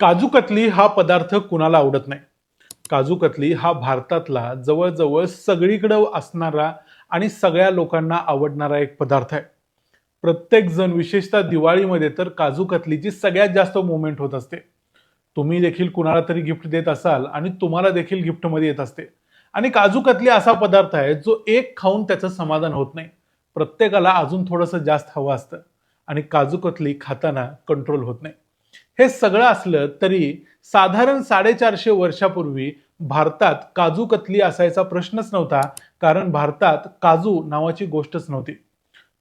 काजू कतली हा पदार्थ कुणाला आवडत नाही? काजू कतली हा भारतातला जवळजवळ सगळीकडं असणारा आणि सगळ्या लोकांना आवडणारा एक पदार्थ आहे. प्रत्येक जण विशेषतः दिवाळीमध्ये तर काजू कतलीची सगळ्यात जास्त मुवमेंट होत असते. तुम्ही देखील कुणाला तरी गिफ्ट देत असाल आणि तुम्हाला देखील गिफ्टमध्ये येत असते. आणि काजू कतली असा पदार्थ आहे जो एक खाऊन त्याचं समाधान होत नाही. प्रत्येकाला अजून थोडंसं जास्त हवं असतं आणि काजू कतली खाताना कंट्रोल होत नाही. हे सगळं असलं तरी साधारण साडेचारशे वर्षापूर्वी भारतात काजू कतली असायचा प्रश्नच नव्हता कारण भारतात काजू नावाची गोष्टच नव्हती.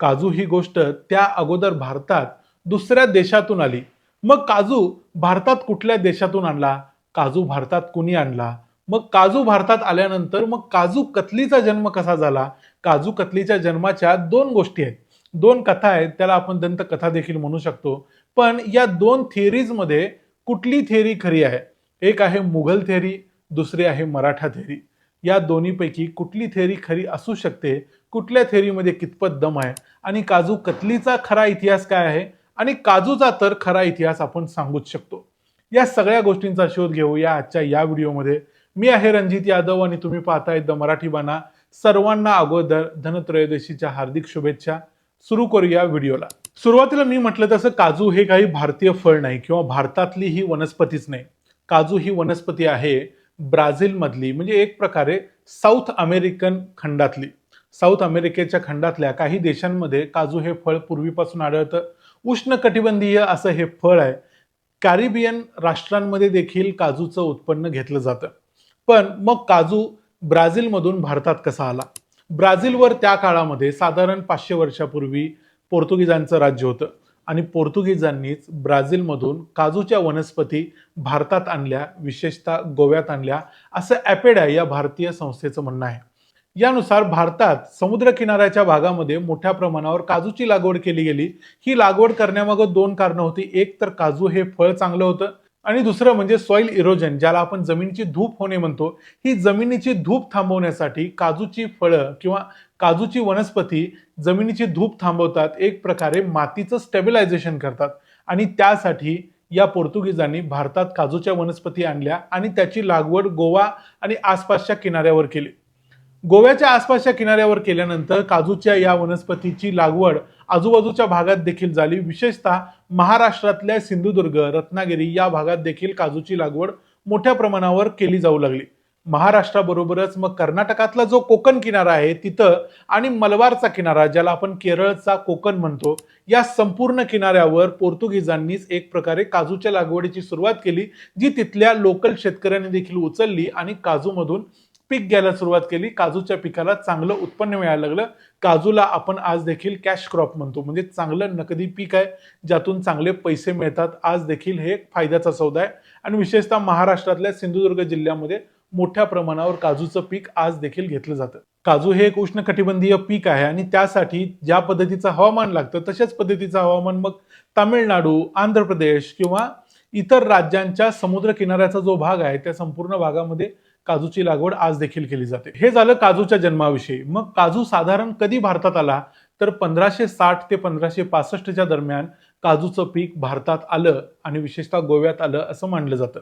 काजू ही गोष्ट त्या अगोदर भारतात दुसऱ्या देशातून आली. मग काजू भारतात कुठल्या देशातून आणला? काजू भारतात कुणी आणला? मग काजू भारतात आल्यानंतर मग काजू कतलीचा जन्म कसा झाला? काजू कतलीच्या जन्माच्या दोन गोष्टी आहेत. दोन कथा आहेत त्याला आपण दंतकथा देखील म्हणू शकतो. पण या दोन थेअरीजमध्ये कुठली थेअरी खरी आहे? एक आहे मुघल थेअरी दुसरी आहे मराठा थेअरी या दोन्हीपैकी कुठली थेअरी खरी असू शकते? कुठल्या थेअरीमध्ये कितपत दम आहे? आणि काजू कतलीचा खरा इतिहास काय आहे? आणि काजूचा तर खरा इतिहास आपण सांगूच शकतो. या सगळ्या गोष्टींचा शोध घेऊ या आजच्या या व्हिडिओमध्ये. मी आहे रणजित यादव आणि तुम्ही पाहताय द मराठी बाणा. सर्वांना अगोदर धनत्रयोदशीच्या हार्दिक शुभेच्छा. सुरू करूया व्हिडिओला. सुरुवातीला मी म्हटलं तसं काजू हे काही भारतीय फळ नाही किंवा भारतातली ही वनस्पतीच नाही. काजू ही वनस्पती आहे ब्राझीलमधली म्हणजे एक प्रकारे साऊथ अमेरिकन खंडातली. साऊथ अमेरिकेच्या खंडातल्या काही देशांमध्ये काजू हे फळ पूर्वीपासून आढळतं. उष्णकटिबंधीय असं हे फळ आहे. कॅरिबियन राष्ट्रांमध्ये देखील काजूचं उत्पन्न घेतलं जातं. पण मग काजू ब्राझीलमधून भारतात कसा आला? ब्राझीलवर त्या काळामध्ये साधारण पाचशे वर्षापूर्वी पोर्तुगीजांचं राज्य होतं. आणि पोर्तुगीजांनीच ब्राझीलमधून काजूच्या वनस्पती भारतात आणल्या विशेषतः गोव्यात आणल्या. असं ॲपेडा या भारतीय संस्थेचं म्हणणं आहे. यानुसार भारतात समुद्रकिनाऱ्याच्या भागामध्ये मोठ्या प्रमाणावर काजूची लागवड केली गेली. ही लागवड करण्यामागं दोन कारणं होती. एक तर काजू हे फळ चांगलं होतं. आणि दुसरं म्हणजे सॉइल इरोजन ज्याला आपण जमिनीची धूप होणे म्हणतो. ही जमिनीची धूप थांबवण्यासाठी काजूची फळं किंवा काजूची वनस्पती जमिनीची धूप थांबवतात. एक प्रकारे मातीचं स्टेबिलायझेशन करतात. आणि त्यासाठी या पोर्तुगीजांनी भारतात काजूच्या वनस्पती आणल्या आणि त्याची लागवड गोवा आणि आसपासच्या किनाऱ्यावर केली. गोव्याच्या आसपासच्या किनाऱ्यावर केल्यानंतर काजूच्या या वनस्पतीची लागवड आजूबाजूच्या भागात देखील झाली. विशेषतः महाराष्ट्रातल्या सिंधुदुर्ग रत्नागिरी या भागात देखील काजूची लागवड मोठ्या प्रमाणावर केली जाऊ लागली. महाराष्ट्राबरोबरच मग कर्नाटकातला जो कोकण किनारा आहे तिथं आणि मलबारचा किनारा ज्याला आपण केरळचा कोकण म्हणतो या संपूर्ण किनाऱ्यावर पोर्तुगीजांनीच एक प्रकारे काजूच्या लागवडीची सुरुवात केली जी तिथल्या लोकल शेतकऱ्यांनी देखील उचलली आणि काजूमधून पीक घ्यायला सुरुवात केली. काजूच्या पिकाला चांगलं उत्पन्न मिळायला लागलं. काजूला आपण आज देखील कॅश क्रॉप म्हणतो म्हणजे चांगलं नकदी पीक आहे ज्यातून चांगले पैसे मिळतात. आज देखील हे एक फायद्याचा सौदा आहे. आणि विशेषतः महाराष्ट्रातल्या सिंधुदुर्ग जिल्ह्यामध्ये मोठ्या प्रमाणावर काजूचं पीक आज देखील घेतलं जातं. काजू हे एक उष्णकटिबंधीय पीक आहे आणि त्यासाठी ज्या पद्धतीचं हवामान लागतं तशाच पद्धतीचं हवामान मग तामिळनाडू आंध्र प्रदेश किंवा इतर राज्यांच्या समुद्र किनाऱ्याचा जो भाग आहे त्या संपूर्ण भागामध्ये काजूची लागवड आज देखील केली जाते. हे झालं काजूच्या जन्माविषयी. मग काजू साधारण कधी भारतात आला? तर पंधराशे साठ ते पंधराशे पासष्टच्या दरम्यान काजूचं पीक भारतात आलं आणि विशेषतः गोव्यात आलं असं मानलं जातं.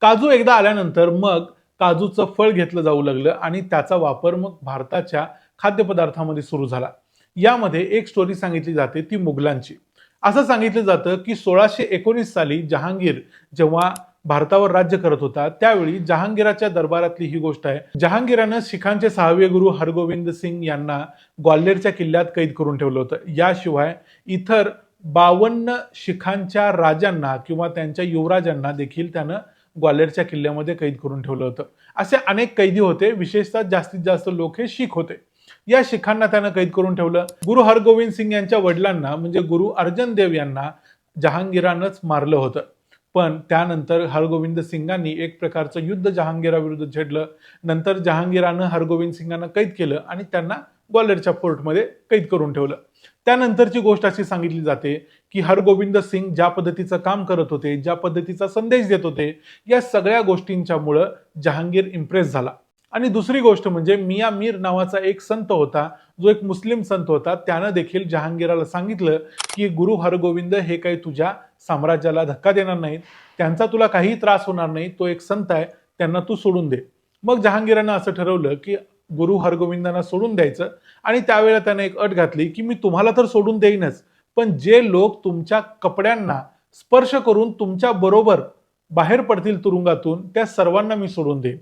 काजू एकदा आल्यानंतर मग काजूचं फळ घेतलं जाऊ लागलं आणि त्याचा वापर मग भारताच्या खाद्यपदार्थामध्ये सुरू झाला. यामध्ये एक स्टोरी सांगितली जाते ती मुघलांची. असं सांगितलं जातं की सोळाशे एकोणीस साली जहांगीर जेव्हा भारतावर राज्य करत होता त्यावेळी जहांगीराच्या दरबारातली ही गोष्ट आहे. जहांगीरानं शिखांचे सहावे गुरु हरगोविंद सिंग यांना ग्वाल्हेरच्या किल्ल्यात कैद करून ठेवलं होतं. याशिवाय इतर बावन्न शिखांच्या राजांना किंवा त्यांच्या युवराजांना देखील त्यानं ग्वाल्हेरच्या किल्ल्यामध्ये कैद करून ठेवलं होतं. असे अनेक कैदी होते. विशेषतः जास्तीत जास्त लोक हे शीख होते. या शिखांना त्यानं कैद करून ठेवलं. गुरु हरगोविंद सिंग यांच्या वडिलांना म्हणजे गुरु अर्जन देव यांना जहांगीरानंच मारलं होतं. पण त्यानंतर हरगोविंद सिंगांनी एक प्रकारचं युद्ध जहांगीराविरुद्ध छेडलं. नंतर जहांगीरानं हरगोविंद सिंगांना कैद केलं आणि त्यांना ग्वाल्हेरच्या फोर्टमध्ये कैद करून ठेवलं. त्यानंतरची गोष्ट अशी सांगितली जाते की हरगोविंद सिंग ज्या पद्धतीचं काम करत होते ज्या पद्धतीचा संदेश देत होते या सगळ्या गोष्टींच्यामुळं जहांगीर इम्प्रेस झाला. आणि दुसरी गोष्ट म्हणजे मिया मीर नावाचा एक संत होता जो एक मुस्लिम संत होता त्यानं देखील जहांगीराला सांगितलं की गुरु हरगोविंद हे काही तुझ्या साम्राज्याला धक्का देणार नाहीत त्यांचा तुला काही त्रास होणार नाही तो एक संत आहे त्यांना तू सोडून दे. मग जहांगीरानं असं ठरवलं की गुरु हरगोविंदांना सोडून द्यायचं आणि त्यावेळेला त्याने एक अट घातली की मी तुम्हाला तर सोडून देईनच पण जे लोक तुमच्या कपड्यांना स्पर्श करून तुमच्या बरोबर बाहेर पडतील तुरुंगातून त्या सर्वांना मी सोडून देईन.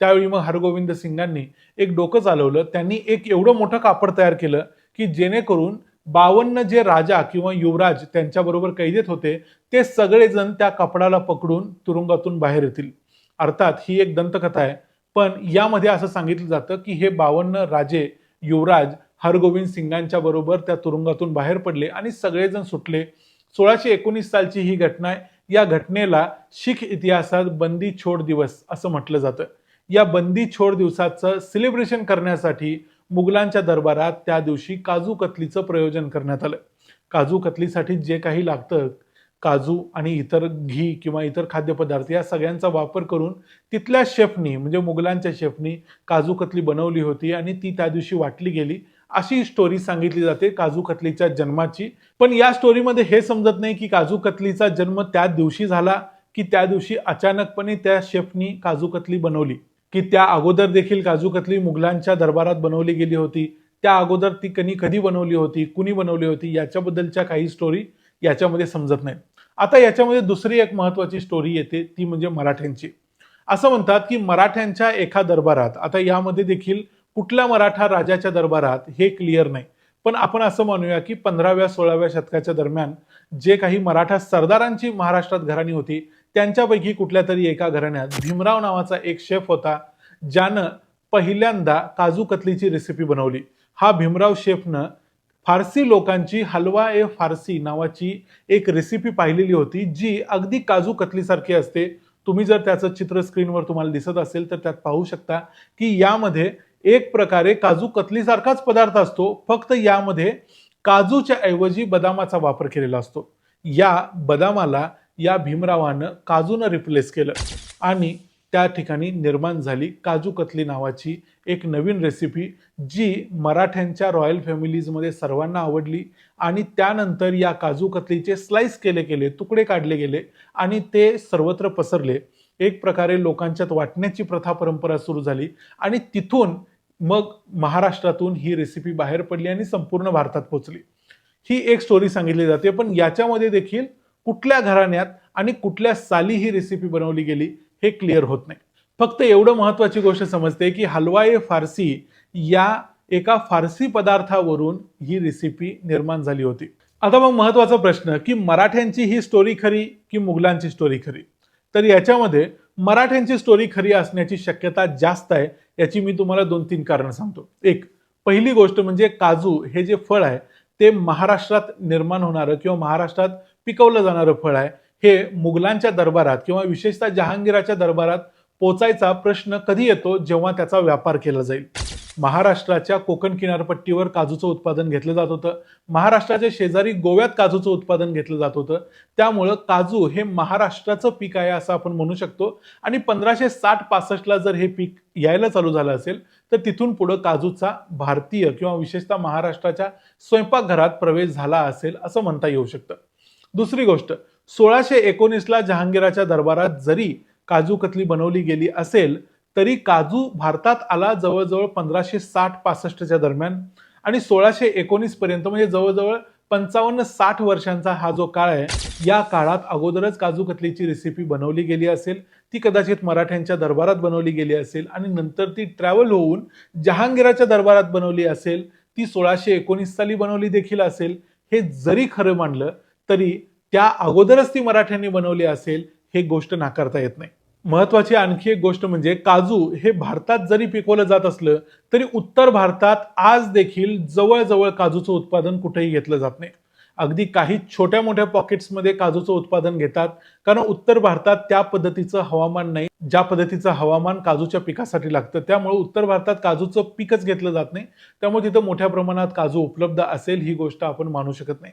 त्यावेळी मग हरगोविंद सिंगांनी एक डोकं चालवलं. त्यांनी एक एवढं मोठं कापड तयार केलं की जेणेकरून बावन्न जे राजा किंवा युवराज त्यांच्याबरोबर कैदेत होते ते सगळेजण त्या कपडाला पकडून तुरुंगातून बाहेर येतील. अर्थात ही एक दंतकथा आहे. पण यामध्ये असं सांगितलं जातं की हे बावन्न राजे युवराज हरगोविंद सिंगांच्या बरोबर त्या तुरुंगातून बाहेर पडले आणि सगळेजण सुटले. सोळाशे एकोणीस सालची ही घटना आहे. या घटनेला शीख इतिहासात बंदी छोड दिवस असं म्हटलं जातं. या बंदी छोड दिवसाचं सेलिब्रेशन करण्यासाठी मुघलांच्या दरबारात त्या दिवशी काजू कतलीचं प्रयोजन करण्यात आलं. काजू कतलीसाठी जे काही लागतं काजू आणि इतर घी किंवा इतर खाद्यपदार्थ या सगळ्यांचा वापर करून तिथल्या शेफनी म्हणजे मुघलांच्या शेफनी काजू कतली बनवली होती आणि ती त्या दिवशी वाटली गेली. अशी स्टोरी सांगितली जाते काजू कतलीच्या जन्माची. पण या स्टोरीमध्ये हे समजत नाही की काजू कतलीचा जन्म त्या दिवशी झाला की त्या दिवशी अचानकपणे त्या शेफनी काजू कतली बनवली. की त्या अगोदर देखील काजू कतली मुघलांच्या दरबारात बनवली गेली होती. त्या अगोदर ती कणी कधी बनवली होती कुणी बनवली होती याच्याबद्दलच्या काही स्टोरी याच्यामध्ये समजत नाही. आता याच्यामध्ये दुसरी एक महत्वाची स्टोरी येते ती म्हणजे मराठ्यांची. असं म्हणतात की मराठ्यांच्या एका दरबारात आता यामध्ये देखील कुठल्या मराठा राजाच्या दरबारात हे क्लिअर नाही. पण आपण असं मानूया की पंधराव्या सोळाव्या शतकाच्या दरम्यान जे काही मराठा सरदारांची महाराष्ट्रात घराणी होती त्यांच्यापैकी कुठल्या तरी एका घराण्यात भीमराव नावाचा एक शेफ होता ज्यानं पहिल्यांदा काजू कतलीची रेसिपी बनवली. हा भीमराव शेफनं फारसी लोकांची हलवा ए फारसी नावाची एक रेसिपी पाहिलेली होती जी अगदी काजू कतलीसारखी असते. तुम्ही जर त्याचं चित्र स्क्रीनवर तुम्हाला दिसत असेल तर त्यात पाहू शकता की यामध्ये एक प्रकारे काजू कतलीसारखाच पदार्थ असतो. फक्त यामध्ये काजूच्या ऐवजी बदामाचा वापर केलेला असतो. या बदामाला या भीमरावानं काजूनं रिप्लेस केलं आणि त्या ठिकाणी निर्माण झाली काजू कतली नावाची एक नवीन रेसिपी जी मराठ्यांच्या रॉयल फॅमिलीजमध्ये सर्वांना आवडली आणि त्यानंतर या काजू कतलीचे स्लाइस केले गेले तुकडे काढले गेले आणि ते सर्वत्र पसरले. एक प्रकारे लोकांच्यात वाटण्याची प्रथा परंपरा सुरू झाली आणि तिथून मग महाराष्ट्रातून ही रेसिपी बाहेर पडली आणि संपूर्ण भारतात पोचली ही एक स्टोरी सांगितली जाते पण याच्यामध्ये देखील कुठल्या घराण्यात आणि कुठल्या साली ही रेसिपी बनवली गेली हे क्लिअर होत नाही. फक्त एवढं महत्वाची गोष्ट समजते की हलवा ए फारसी या एका फारसी पदार्थावरून ही रेसिपी निर्माण झाली होती. आता मग महत्त्वाचा प्रश्न की मराठ्यांची ही स्टोरी खरी की मुघलांची स्टोरी खरी? तर याच्यामध्ये मराठ्यांची स्टोरी खरी असण्याची शक्यता जास्त आहे याची मी तुम्हाला दोन तीन कारण सांगतो. एक पहिली गोष्ट म्हणजे काजू हे जे फळ आहे ते महाराष्ट्रात निर्माण होणारं किंवा महाराष्ट्रात पिकवलं जाणारं फळ आहे हे मुघलांच्या दरबारात किंवा विशेषतः जहांगीराच्या दरबारात पोचायचा प्रश्न कधी येतो जेव्हा त्याचा व्यापार केला जाईल? महाराष्ट्राच्या कोकण किनारपट्टीवर काजूचं उत्पादन घेतलं जात होतं. महाराष्ट्राच्या शेजारी गोव्यात काजूचं उत्पादन घेतलं जात होतं. त्यामुळं काजू हे महाराष्ट्राचं पीक आहे असं आपण म्हणू शकतो. आणि पंधराशे साठ पासष्टला जर हे पीक यायला चालू झालं असेल तर तिथून पुढं काजूचा भारतीय किंवा विशेषतः महाराष्ट्राच्या स्वयंपाकघरात प्रवेश झाला असेल असं म्हणता येऊ शकतं. दुसरी गोष्ट सोळाशे एकोणीसला जहांगीराच्या दरबारात जरी काजू कतली बनवली गेली असेल तरी काजू भारतात आला जवळजवळ पंधराशे साठ पासष्टच्या दरम्यान. आणि सोळाशे एकोणीस पर्यंत म्हणजे जवळजवळ पंचावन्न साठ वर्षांचा हा जो काळ आहे या काळात अगोदरच काजू कतलीची रेसिपी बनवली गेली असेल. ती कदाचित मराठ्यांच्या दरबारात बनवली गेली असेल. आणि नंतर ती ट्रॅव्हल होऊन जहांगीराच्या दरबारात बनवली असेल. ती सोळाशे एकोणीस साली बनवली देखील असेल. हे जरी खरं मानलं तरी त्या अगोदरच ती मराठ्यांनी बनवली असेल हे गोष्ट नाकारता येत नाही. महत्वाची आणखी एक गोष्ट म्हणजे काजू हे भारतात जरी पिकवलं जात असलं तरी उत्तर भारतात आज देखील जवळजवळ काजूचं उत्पादन कुठेही घेतलं जात नाही. अगदी काही छोट्या मोठ्या पॉकेट्समध्ये काजूचं उत्पादन घेतात कारण उत्तर भारतात त्या पद्धतीचं हवामान नाही ज्या पद्धतीचं हवामान काजूच्या पिकासाठी लागतं त्यामुळे उत्तर भारतात काजूचं पिकच घेतलं जात नाही. त्यामुळे तिथं मोठ्या प्रमाणात काजू उपलब्ध असेल ही गोष्ट आपण मानू शकत नाही.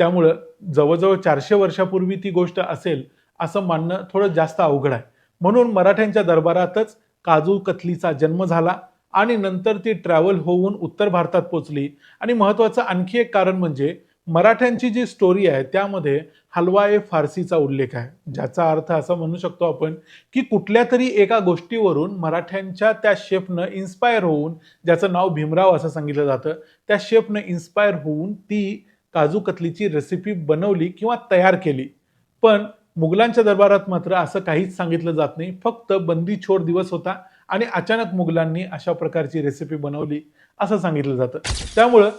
त्यामुळं जवळजवळ चारशे वर्षापूर्वी ती गोष्ट असेल असं मानणं थोडं जास्त अवघड आहे. म्हणून मराठ्यांच्या दरबारातच काजू कतलीचा जन्म झाला आणि नंतर ती ट्रॅव्हल होऊन उत्तर भारतात पोचली आणि महत्वाचं आणखी एक कारण म्हणजे मराठ्यांची जी स्टोरी आहे त्यामध्ये हलवा ए फारसीचा उल्लेख आहे. ज्याचा अर्थ असा म्हणू शकतो आपण की कुठल्या तरी एका गोष्टीवरून मराठ्यांच्या त्या शेफनं इन्स्पायर होऊन ज्याचं नाव भीमराव असं सांगितलं जातं त्या शेफनं इन्स्पायर होऊन ती काजू कतलीची रेसिपी बनवली किंवा तयार केली. पण मुघलांच्या दरबारात मात्र असं काहीच सांगितलं जात नाही. फक्त बंदी छोड दिवस होता आणि अचानक मुघलांनी अशा प्रकारची रेसिपी बनवली असं सांगितलं जातं. त्यामुळं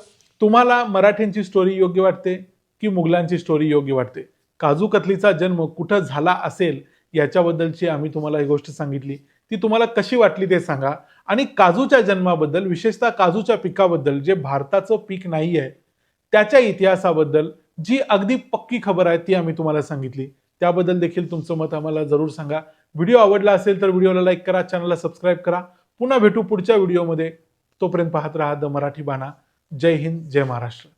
तुम्हाला मराठ्यांची स्टोरी योग्य वाटते की मुघलांची स्टोरी योग्य वाटते? काजू कतलीचा जन्म कुठं झाला असेल याच्याबद्दलची आम्ही तुम्हाला ही गोष्ट सांगितली. ती तुम्हाला कशी वाटली ते सांगा. आणि काजूच्या जन्माबद्दल विशेषतः काजूच्या पिकाबद्दल जे भारताचं पीक नाही आहे त्याच्या इतिहासाबद्दल जी अगदी पक्की खबर आहे ती आम्ही तुम्हाला सांगितली. त्याबद्दल देखील तुमचं मत आम्हाला जरूर सांगा. व्हिडिओ आवडला असेल तर व्हिडिओला लाईक करा चॅनलला सबस्क्राईब करा. पुन्हा भेटू पुढच्या व्हिडिओमध्ये. तोपर्यंत पाहत राहा द मराठी बाणा. जय हिंद जय महाराष्ट्र.